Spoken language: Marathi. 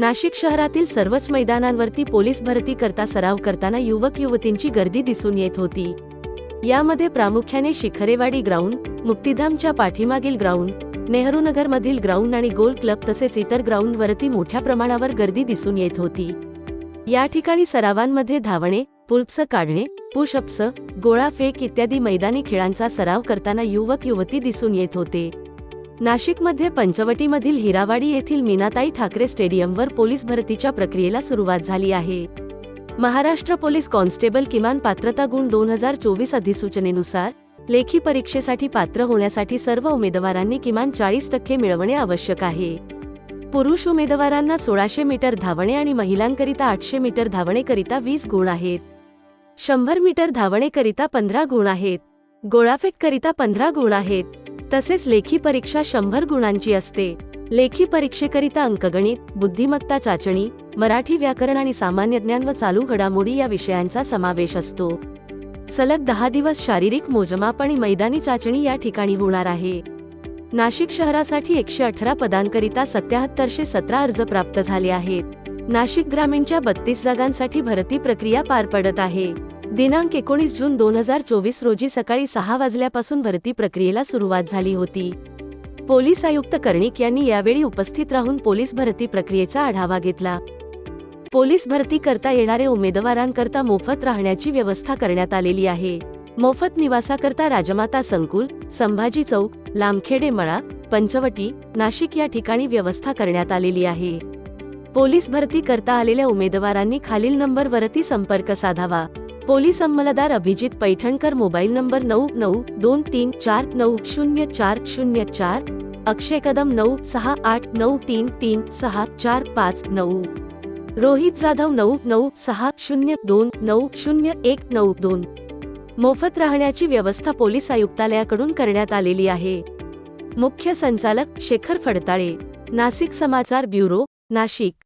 नाशिक शहरातील सर्वच मैदानांवरती पोलीस भरती करता सराव करताना युवक युवतींची गर्दी दिसून येत होती. यामध्ये प्रामुख्याने शिखरेवाडी ग्राउंड मुक्तिधामच्या पाठीमागील ग्राउंड नेहरू मधील ग्राउंड आणि गोल क्लब तसेच इतर ग्राउंडवरती मोठ्या प्रमाणावर गर्दी दिसून येत होती. या ठिकाणी सरावांमध्ये धावणे पुल्प्स काढणे पुशअप्स गोळा फेक इत्यादी मैदानी खेळांचा सराव करताना युवक युवती दिसून येत होते. नाशिकमध्ये पंचवटीमधील हिरावाडी येथील मीनाताई ठाकरे स्टेडियमवर पोलीस भरतीच्या प्रक्रियेला सुरुवात झाली आहे. महाराष्ट्र पोलीस कॉन्स्टेबल किमान पात्रता गुण दोन हजार चोवीस अधिसूचनेनुसार लेखी परीक्षेसाठी पात्र होण्यासाठी सर्व उमेदवारांनी किमान चाळीस टक्के मिळवणे आवश्यक आहे. पुरुष उमेदवारांना सोळाशे मीटर धावणे आणि महिलांकरिता आठशे मीटर धावणेकरिता वीस गुण आहेत. शंभर मीटर धावणेकरिता पंधरा गुण आहेत. गोळाफेककरिता पंधरा गुण आहेत. तसेच लेखी परीक्षा शंभर गुणांची असते. लेखी परीक्षेकरिता अंकगणित बुद्धिमत्ता चाचणी मराठी व्याकरण आणि सामान्य ज्ञान व चालू घडामोडी या विषयांचा समावेश असतो. सलग दहा दिवस शारीरिक मोजमाप आणि मैदानी चाचणी या ठिकाणी होणार आहे. नाशिक शहरासाठी एकशे अठरा पदांकरिता सत्याहत्तरशे सतरा अर्ज प्राप्त झाले आहेत. नाशिक ग्रामीणच्या बत्तीस जागांसाठी भरती प्रक्रिया पार पडत आहे. दिनांक एकोणीस जून दोन हजार चोवीस रोजी सकाळी सहा वाजल्यापासून भरती प्रक्रियेला सुरुवात झाली होती. पोलीस आयुक्त कर्णिक यांनी यावेळी उपस्थित राहून पोलीस भरती प्रक्रियेचा आढावा घेतला. पोलीस भरती करता येणारे उमेदवारांकरता मोफत राहण्याची व्यवस्था करण्यात आलेली आहे. मोफत निवासाकरता राजमाता संकुल संभाजी चौक लांबखेडे मळा पंचवटी नाशिक या ठिकाणी व्यवस्था करण्यात आलेली आहे. पोलीस भरती करता आलेल्या उमेदवारांनी खालील नंबरवरती संपर्क साधावा. पोलीस अंमलदार अभिजित पैठणकर मोबाईल नंबर नऊ नऊ दोन तीन चार नऊ शून्य चार शून्य चार अक्षय कदम नऊ सहा आठ नऊ तीन तीन सहा चार पाच नऊ. रोहित जाधव नऊ नऊ सहा शून्य दोन नऊ शून्य एक नऊ दोन. मोफत राहण्याची व्यवस्था पोलीस आयुक्तालयाकडून करण्यात आलेली आहे. मुख्य संचालक शेखर फडताळे. नाशिक समाचार ब्युरो नाशिक.